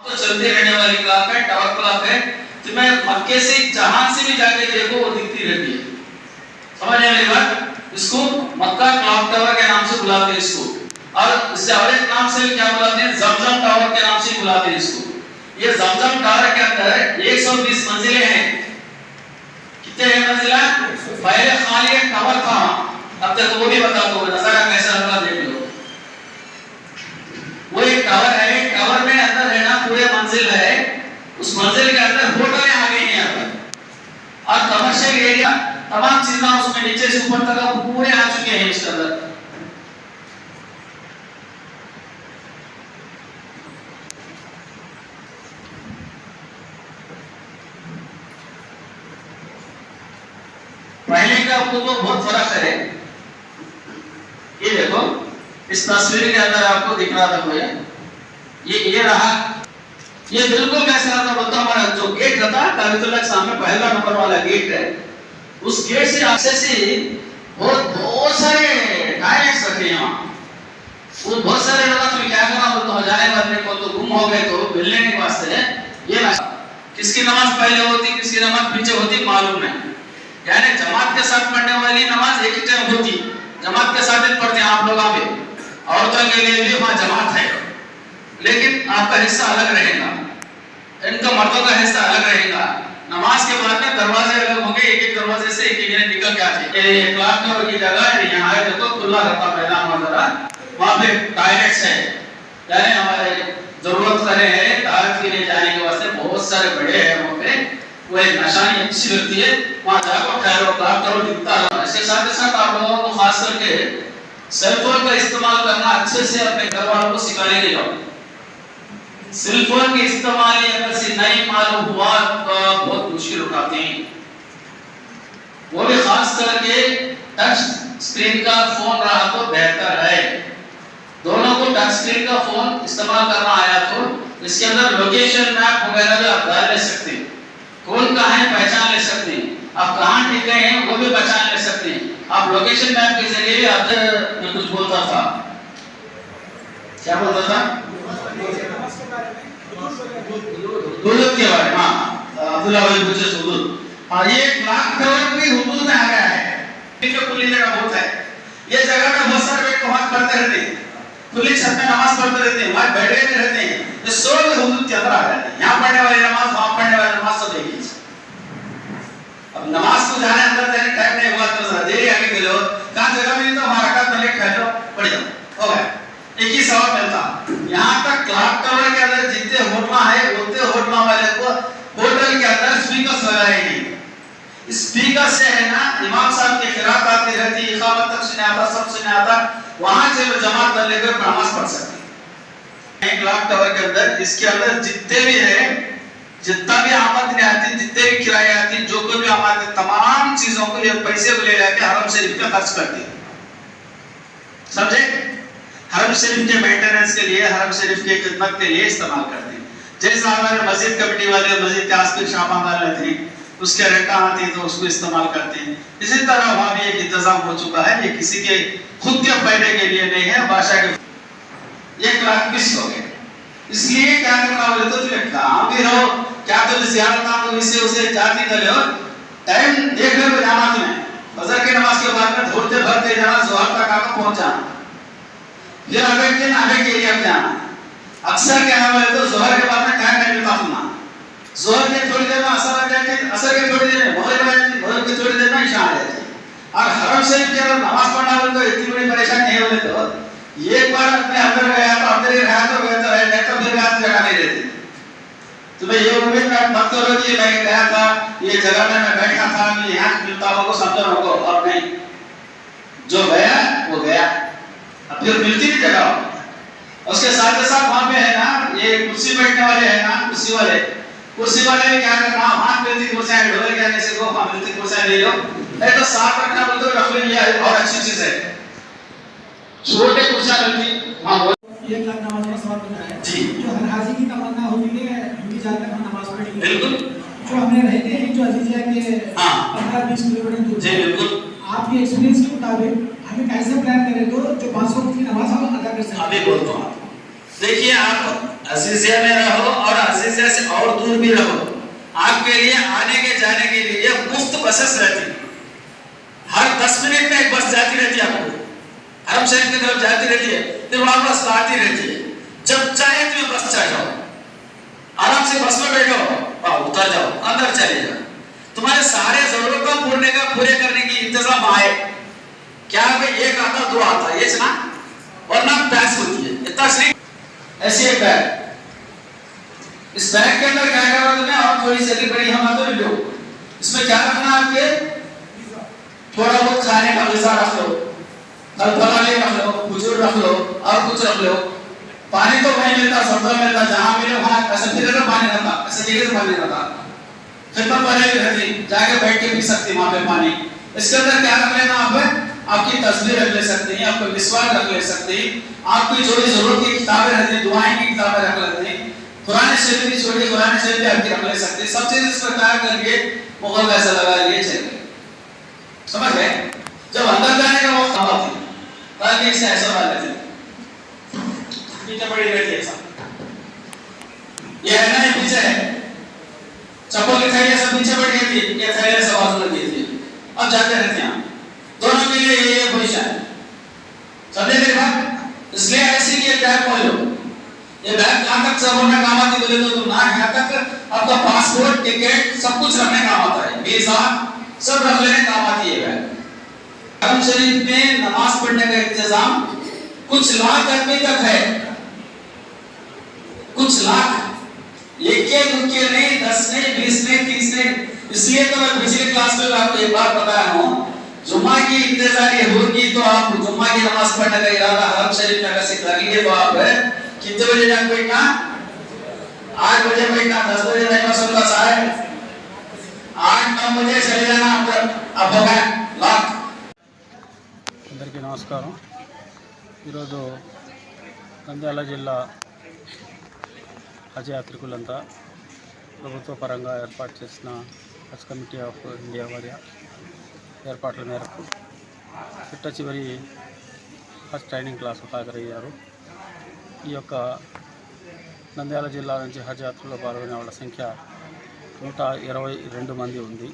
तो चलते रहने वाली क्लॉक है टावर क्लॉक है तो मैं मक्के से जहाँ से भी जाके देखो, वो दिखती रहती है। समझ हैं मेरी बात? इसको मक्का क्लॉक टावर के नाम से बुलाते हैं इसको। और इससे एक नाम से क्या बुलाते हैं? जमजम टावर के नाम से बुलाते हैं इसको। ये जमजम टावर के अंदर 120 मंजिलें हैं। कितने हैं मंजिला? पहले खाली एक टावर था। अब तक वो भी बता दो नज़ारा कैसा लगा देख लो वो एक टावर है टावर में अंदर है ना पूरे मंजिल है उस मंजिल के अंदर होटलें आ गई हैं यहाँ पर और कमर्शियल एरिया तमाम चीज़ें उसमें नीचे से ऊपर तक पूरे आ चुके हैं इसके अंदर। पहले का आपको तो बहुत फ़र्क है। ये देखो, इस तस्वीर के अंदर आपको दिख रहा था मुझे। ये ये रहा। ये बिल्कुल कैसे रहा था बोलता हमारा जो गेट रहता है सामने पहला नंबर वाला गेट है। उस गेट से एक्सेस ही बहुत बहुत सारे टायलेट्स रखे हैं वहाँ। वो बहुत सारे लोग तुम्हें क्या करना बोलते हो जाने वाले को तो गुम हो गए तो मिलने के वास्ते ये किसकी नमाज़ पहले होती, किसकी नमाज़ पीछे होती, मालूम नहीं। यानी जमात के साथ पढ़ने वाली नमाज़ एक ही टाइम होती। जमात के साथ ही पढ़ते, आप लोग आगे औरतों के लिए भी वहाँ जमात है। लेकिन आपका हिस्सा अलग रहेगा। इनका मर्दों का हिस्सा अलग रहेगा। नमाज़ के बाद में दरवाजे अलग होंगे एक एक दरवाजे से एक एक निकल के आते ये क्लास में की जगह है यहाँ है, देखो, खुला रहता मैदान वगैरह वहाँ पे टॉयलेट्स है। यानी हमारे ज़रूरत करे हैं तारत के लिए जाने के वास्ते बहुत सारे बड़े हैं वहाँ पे। वो एक निशानी अच्छी लगती है। वहाँ जाकर ठहरो क्लास करो, दिखता है। इसके साथ ही साथ आप लोगों को खास करके सेलफोन का इस्तेमाल करना अच्छे से अपने घर वालों को सिखाने के जाओ सेलफोन के इस्तेमाल अगर से नहीं मालूम तो बहुत मुश्किल उठाते हैं। वो भी खास करके टच स्क्रीन का फ़ोन रहा तो बेहतर है। दोनों को टच स्क्रीन का फ़ोन इस्तेमाल करना आया तो इसके अंदर लोकेशन मैप वगैरह भी आप डाल ले सकते हैं। कौन कहाँ है, पहचान ले सकते हैं। आप कहाँ टिक गए हैं, वो भी पहचान ले सकते हैं। आप लोकेशन मैप के ज़रिए भी आप कुछ बोलता था। क्या बोलता था? हुदूद के बारे में हाँ अब्दुल्ला भाई पूछे हुदूद हाँ ये क्लॉक टावर भी हुदूद में आ गया है। इसमें खुली जगह बहुत है, ये जगह में बहुत सारे लोग नमाज़ पढ़ते रहते हैं। खुली छत में नमाज़ पढ़ते रहते हैं, वहाँ बैठे में रहते हैं। ये सब हुदूद के अंदर आ जाते हैं। यहाँ पढ़ने वाली नमाज़, वहाँ पढ़ने वाली नमाज़ सब एक ही अब नमाज़ को जाने अंदर जाने टाइम नहीं हुआ तो देरी आगे के लो कहाँ, जगह मिली तो हमारा का पहले खा लो पढ़। जाओ हो गया। एक ही सवाल मिलता। यहाँ तक क्लॉक टावर के अंदर जितने होटल है उतने होटल वाले को होटल के अंदर स्पीकर लगाए नहीं स्पीकर से है ना, इमाम साहब की खिरात आती रहती इकामत तक सुने आता सब सुने आता वहाँ से वो जमात कर लेकर नमाज़ पढ़ सकते हैं। क्लॉक टावर के अंदर, इसके अंदर जितने भी है, जितना भी आमद नहीं आती, जितने भी किराए आती, जो कोई भी आमद तमाम चीज़ों को ये पैसे को ले जाके हरम शरीफ पे खर्च करते हैं समझे? हरम शरीफ के मेंटेनेंस के लिए हरम शरीफ की खिदमत के लिए इस्तेमाल करते हैं। जैसे हमारे मस्जिद कमेटी वाले, मस्जिद के आसपास शापान लेते हैं, उसके रेटा आती तो उसको इस्तेमाल करते हैं। इसी तरह वहाँ भी एक इंतज़ाम हो चुका है ये किसी के खुद के फ़ायदे के लिए नहीं है, बादशाह के एक लाख बीस हो गए। इसलिए क्या करना बोले तो तुम कहाँ भी रहो, क्या तुम जियारत को इससे उसे जाती कर हो टाइम देख ले जाना तुम्हें। फजर की नमाज़ के बाद में धोते भरते जाना जोहर तक आकर पहुँच। फिर अगले दिन के एरिया में जाना अक्सर क्या है, बोले तो जोहर के बाद में टाइम नहीं मिलता तुम्हारा जोहर के थोड़ी देर में असर आ जाती असर के थोड़ी देर में मगरिब आ जाती मगरिब की थोड़ी देर में ईशा आ जाती और हरम शरीफ के अंदर नमाज़ पढ़ना बोले तो इतनी बड़ी परेशानी नहीं बोले तो एक बार अपने अंदर गया तो अंदर ही रहा तो बेहतर है नहीं तो फिर रात जगह नहीं रहती। तुम्हें ये उम्मीद में मत करो कि मैं गया था, ये जगह में मैं बैठा था कि यहाँ मिलता होगा समझो होगा और नहीं। जो गया, वो गया। फिर मिलती नहीं जगह उसके साथ ही साथ वहाँ पे है ना ये कुर्सी बैठने वाले है ना कुर्सी वाले। कुर्सी वाले में क्या करना वहाँ मिलती कुर्सियाँ ढोल के आने से को वहाँ मिलती कुर्सियाँ ले लो। नहीं तो साथ रखना बोलते हो रख लो ये और अच्छी चीज़ है। छोटे कुर्सियाँ मिलती वहाँ बहुत एक लाख नमाज़ का सवाल बन है? जी। जो हर हाजी की तमन्ना होती है हम भी जाते हैं नमाज़ पढ़ने बिल्कुल। जो हमने रहते हैं जो अजीजिया के हाँ। पंद्रह बीस किलोमीटर दूर। जी बिल्कुल। आपके एक्सपीरियंस के मुताबिक हमें कैसे प्लान करें तो जो पाँच वक्त की नमाज़ हम अदा कर सकते अभी बोलता हूँ। देखिए आप अजीजिया में रहो और अजीजिया से और दूर भी रहो। आपके लिए आने के जाने के लिए मुफ़्त बसेस रहती हर दस मिनट में एक बस जाती रहती है आपको। हरम शरीफ की तरफ़ जाती रहती है, फिर वापस आती रहती है। जब चाहे तुम्हें बस चढ़ जाओ आराम से बस में बैठो वाह, उतर जाओ, अंदर चले जाओ। तुम्हारे सारे जरूरतों पूर्ण का पूरे करने की इंतज़ाम आए। क्या है भाई एक आता, दो आता, ये ना वरना प्यास होती है। इतना श्री ऐसी एक बैग। इस बैग के अंदर क्या करना तुम्हें और थोड़ी सी बड़ी हम तो लो इसमें क्या रखना आपके? थोड़ा बहुत खाने का गुजार रख लो। फल फलाने रख लो, खजूर रख लो, और कुछ रख लो। पानी तो वहीं मिलता सबका मिलता, जहाँ मिले वहाँ ऐसे फिर का पानी रहता, ऐसे जगह से पानी रहता। खिदमत वाले भी रहती, जाके बैठ के पी सकती वहाँ पे पानी। इसके अंदर क्या रख लेना आप? आपकी तस्वीर रख ले सकते हैं, आपको विश्वास रख ले सकते हैं। आपकी जो भी ज़रूरत की किताबें रहती हैं दुआएँ की किताबें रख लेते हैं कुरान शरीफ की छोटी कुरान शरीफ भी आपकी रख ले सकते हैं। सब चीज़ इस प्रकार करके मुगल कैसा लगा ये चलिए समझ गए? जब अंदर जाने का वक्त आवा थी ताकि इसे ऐसा वाले थे। पीछे पड़ी रहती ऐसा ये है ना, ये पीछे है। चप्पल की थैली सब पीछे पड़ी रहती है ये थैली सब बाजू लगी थी। अब जाते रहते हैं के लिए ये ये पोजीशन है समझे मेरी बात इसलिए ऐसी ये बैग खोल लो ये बैग कहाँ तक सब होने काम आती बोले तो तुम ना यहाँ तक आपका पासपोर्ट टिकट सब कुछ रखने काम आता है वीज़ा सब रख लेने काम आती है बैग हरम शरीफ में नमाज़ पढ़ने का इंतज़ाम कुछ लाख आदमी तक है कुछ लाख एक के दो नहीं दस नहीं बीस नहीं तीस नहीं इसलिए तो मैं पिछले क्लास में आपको एक बात बताया हूँ जुम्मा की इंतजारी होगी तो आप जुम्मा की नमाज पढ़ने का इरादा हरम शरीफ में अगर से कर लिए तो आप कितने बजे जाए बैठना आठ बजे बैठना दस बजे रहना सबका साहब आठ नौ बजे चले जाना अंदर अब हो गया लाख అందరికీ నమస్కారం ఈరోజు నంద్యాల జిల్లా హజ్ యాత్రికులంతా ప్రభుత్వ పరంగా ఏర్పాటు చేసిన హజ్ కమిటీ ఆఫ్ ఇండియా వారి ఏర్పాట్ల మేరకు చిట్ట చివరి ఫస్ట్ ట్రైనింగ్ క్లాసు హాజరయ్యారు. ఈ యొక్క నంద్యాల జిల్లా నుంచి హజ్ యాత్రలో పాల్గొనే వాళ్ళ సంఖ్య నూట ఇరవై రెండు మంది ఉంది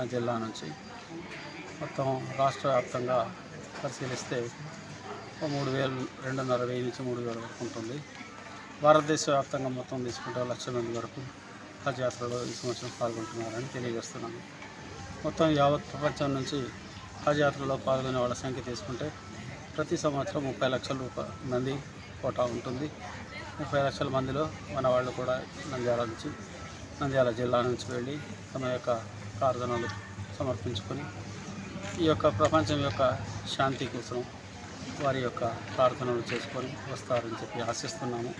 ఆ జిల్లా నుంచి. మొత్తం రాష్ట్ర వ్యాప్తంగా పరిశీలిస్తే మూడు వేలు రెండున్నర వెయ్యి నుంచి మూడు వేల వరకు ఉంటుంది. భారతదేశ వ్యాప్తంగా మొత్తం తీసుకుంటే లక్ష మంది వరకు హజ్ యాత్రలో ఈ సంవత్సరం పాల్గొంటున్నారని తెలియజేస్తున్నాను. మొత్తం యావత్ ప్రపంచం నుంచి హజ్ యాత్రలో పాల్గొనే వాళ్ళ సంఖ్య తీసుకుంటే ప్రతి సంవత్సరం ముప్పై లక్షల రూపాయ మంది కోటా ఉంటుంది. ముప్పై లక్షల మందిలో మన వాళ్ళు కూడా నంద్యాల నుంచి నంద్యాల జిల్లా నుంచి వెళ్ళి తమ యొక్క ప్రార్థనలు సమర్పించుకొని ఈ యొక్క ప్రపంచం యొక్క శాంతి కోసం వారి యొక్క ప్రార్థనలు చేసుకొని వస్తారని చెప్పి ఆశిస్తున్నాము.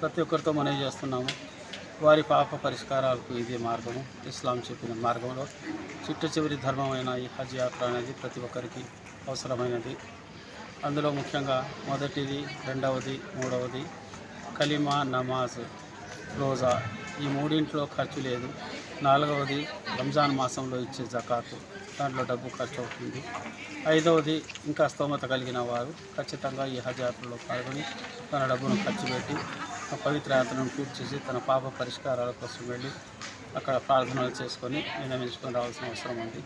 ప్రతి ఒక్కరితో మనవి చేస్తున్నాము. వారి పాప పరిష్కారాలకు ఇదే మార్గము. ఇస్లాం చెప్పిన మార్గంలో చిట్ట చివరి ధర్మమైన ఈ హజ్ యాత్ర అనేది ప్రతి ఒక్కరికి అవసరమైనది. అందులో ముఖ్యంగా మొదటిది రెండవది మూడవది కలిమా నమాజ్ రోజా. ఈ మూడింట్లో ఖర్చు లేదు. నాలుగవది రంజాన్ మాసంలో ఇచ్చే జకాతు. దాంట్లో డబ్బు ఖర్చు అవుతుంది ఐదవది ఇంకా స్తోమత కలిగిన వారు ఖచ్చితంగా ఈ హజ్ యాత్రలో పాల్గొని తన డబ్బును ఖర్చు పెట్టి పవిత్ర యాత్రను పూర్తి చేసి తన పాప పరిష్కారాల కోసం వెళ్ళి అక్కడ ప్రార్థనలు చేసుకొని వినమించుకొని రావాల్సిన అవసరం ఉంది.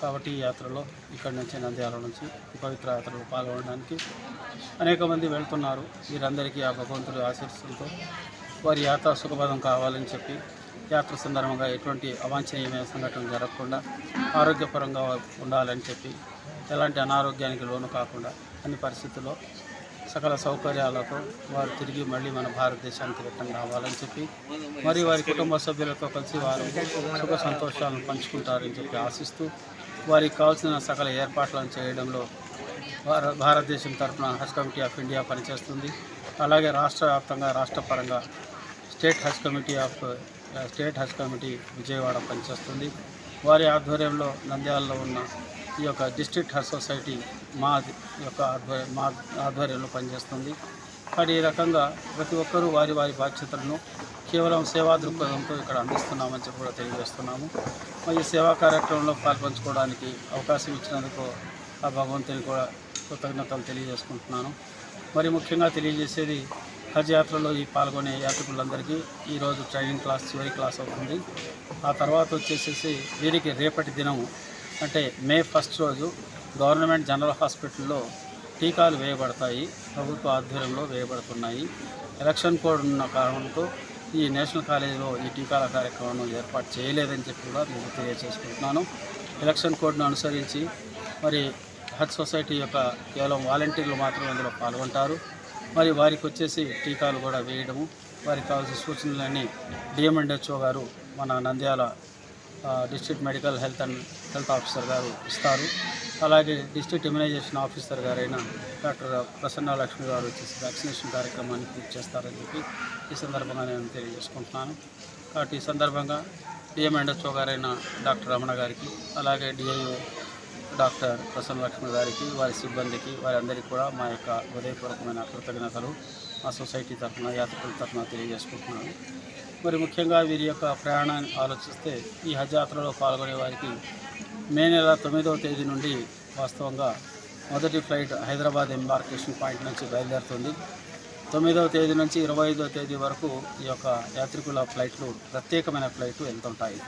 కాబట్టి ఈ యాత్రలో ఇక్కడి నుంచి నంద్యాల నుంచి పవిత్ర యాత్రలో పాల్గొనడానికి అనేక మంది వెళ్తున్నారు. వీరందరికీ ఆ భగవంతుడి ఆశీస్సులతో వారి యాత్ర సుఖపదం కావాలని చెప్పి యాత్ర సందర్భంగా ఎటువంటి అవాంఛనీయమైన సంఘటనలు జరగకుండా ఆరోగ్యపరంగా ఉండాలని చెప్పి ఎలాంటి అనారోగ్యానికి లోను కాకుండా అన్ని పరిస్థితుల్లో సకల సౌకర్యాలతో వారు తిరిగి మళ్ళీ మన భారతదేశానికి రిటర్న్ రావాలని చెప్పి మరి వారి కుటుంబ సభ్యులతో కలిసి వారు సుఖ సంతోషాలను పంచుకుంటారని చెప్పి ఆశిస్తూ వారికి కావాల్సిన సకల ఏర్పాట్లను చేయడంలో భారతదేశం తరఫున హజ్ కమిటీ ఆఫ్ ఇండియా పనిచేస్తుంది. అలాగే రాష్ట్ర వ్యాప్తంగా రాష్ట్ర పరంగా state Haj committee of state Haj committee Vijayawada పనిచేస్తుంది. వారి ఆధ్వర్యంలో నంద్యాలలో ఉన్న ఈ యొక్క డిస్ట్రిక్ట్ హెల్త్ సొసైటీ మా యొక్క మా ఆధ్వర్యంలో పనిచేస్తుంది. కానీ ఈ రకంగా ప్రతి ఒక్కరూ వారి వారి బాధ్యతలను కేవలం సేవా దృక్పథంతో ఇక్కడ అందిస్తున్నామని చెప్పి కూడా తెలియజేస్తున్నాము. మరి ఈ సేవా కార్యక్రమంలో పాల్పంచుకోవడానికి అవకాశం ఇచ్చినందుకు ఆ భగవంతుని కూడా కృతజ్ఞతలు తెలియజేసుకుంటున్నాను. మరి ముఖ్యంగా తెలియజేసేది హజ్ యాత్రలో ఈ పాల్గొనే యాత్రికులందరికీ ఈరోజు ట్రైనింగ్ క్లాస్ చివరి క్లాస్ అవుతుంది. ఆ తర్వాత వచ్చేసేసి వీరికి రేపటి దినం అంటే మే ఫస్ట్ రోజు గవర్నమెంట్ జనరల్ హాస్పిటల్లో టీకాలు వేయబడతాయి. ప్రభుత్వ ఆధ్వర్యంలో వేయబడుతున్నాయి. ఎలక్షన్ కోడ్ ఉన్న కారణంతో ఈ నేషనల్ కాలేజీలో ఈ టీకాల కార్యక్రమం ఏర్పాటు చేయలేదని చెప్పి కూడా నేను తెలియజేసుకుంటున్నాను. ఎలక్షన్ కోడ్ను అనుసరించి మరి హజ్ సొసైటీ యొక్క కేవలం వాలంటీర్లు మాత్రమే అందులో పాల్గొంటారు. మరి వారికి వచ్చేసి టీకాలు కూడా వేయడము వారికి కావాల్సిన సూచనలన్నీ డిఎంఎండ్హెచ్ఓ గారు మన Nandyal district medical health and health officer గారు ఇస్తారు. అలాగే డిస్ట్రిక్ట్ ఇమ్యునైజేషన్ ఆఫీసర్ గారైన డాక్టర్ ప్రసన్న లక్ష్మి గారు వచ్చేసి వ్యాక్సినేషన్ కార్యక్రమాన్ని పూర్తి చేస్తారని చెప్పి ఈ సందర్భంగా నేను తెలియజేసుకుంటున్నాను. కాబట్టి ఈ సందర్భంగా డిఎంఎండ్హెచ్ఓ గారైన డాక్టర్ రమణ గారికి అలాగే డిఐఓ డాక్టర్ ప్రసన్న లక్ష్మి గారికి వారి సిబ్బందికి వారందరికీ కూడా మా యొక్క హృదయపూర్వకమైన కృతజ్ఞతలు మా సొసైటీ తరఫున యాత్రికుల తరఫున తెలియజేసుకుంటున్నాను. మరి ముఖ్యంగా వీరి యొక్క ప్రయాణాన్ని ఆలోచిస్తే ఈ హజ్ యాత్రలో పాల్గొనే వారికి మే నెల తొమ్మిదవ తేదీ నుండి వాస్తవంగా మొదటి ఫ్లైట్ హైదరాబాద్ ఎంబార్కేషన్ పాయింట్ నుంచి బయలుదేరుతుంది. తొమ్మిదవ తేదీ నుంచి ఇరవై ఐదవ తేదీ వరకు ఈ యొక్క యాత్రికుల ఫ్లైట్లు ప్రత్యేకమైన ఫ్లైట్లు వెళ్తుంటాయి.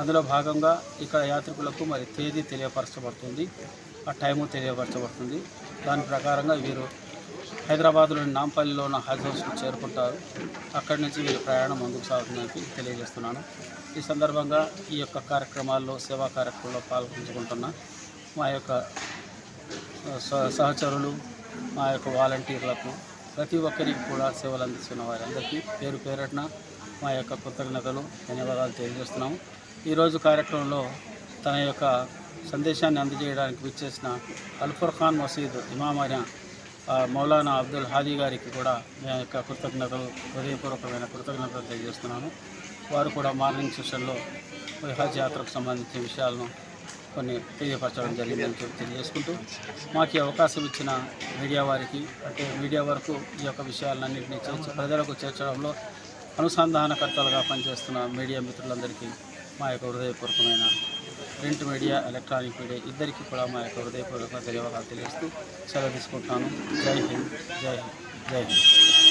అందులో భాగంగా ఇక్కడ యాత్రికులకు మరి తేదీ తెలియపరచబడుతుంది. ఆ టైము తెలియపరచబడుతుంది. దాని ప్రకారంగా వీరు హైదరాబాద్లోని నాంపల్లిలో ఉన్న హజ్ హౌస్కు చేరుకుంటారు. అక్కడి నుంచి వీళ్ళ ప్రయాణం ముందుకు సాగుతుందని తెలియజేస్తున్నాను. ఈ సందర్భంగా ఈ యొక్క కార్యక్రమాల్లో సేవా కార్యక్రమంలో పాల్గొంచుకుంటున్న మా యొక్క సహచరులు మా యొక్క వాలంటీర్లకు ప్రతి ఒక్కరికి కూడా సేవలు అందిస్తున్న వారందరికీ పేరు పేరట్న మా యొక్క కృతజ్ఞతలు ధన్యవాదాలు తెలియజేస్తున్నాము. ఈరోజు కార్యక్రమంలో తన యొక్క సందేశాన్ని అందజేయడానికి విచ్చేసిన అల్ఫర్ ఖాన్ మసీద్ ఇమామైన మౌలానా అబ్దుల్ హాదీ గారికి కూడా నా యొక్క కృతజ్ఞతలు హృదయపూర్వకమైన కృతజ్ఞతలు తెలియజేస్తున్నాను. వారు కూడా మార్నింగ్ సెషన్లో హజ్ యాత్రకు సంబంధించిన విషయాలను కొన్ని తెలియపరచడం జరిగిందని చెప్పి తెలియజేసుకుంటూ మాకు ఈ అవకాశం ఇచ్చిన మీడియా వారికి అంటే మీడియా వరకు ఈ యొక్క విషయాలన్నింటినీ చేర్చి ప్రజలకు చేర్చడంలో అనుసంధానకర్తలుగా పనిచేస్తున్న మీడియా మిత్రులందరికీ మా యొక్క హృదయపూర్వకమైన ప్రింట్ మీడియా ఎలక్ట్రానిక్ మీడియా ఇద్దరికి కూడా మా యొక్క హృదయపూర్వక ధన్యవాదాలు తెలియజేస్తూ సెలవు తీసుకుంటున్నాను. జై హింద్ జై హింద్ జై హింద్.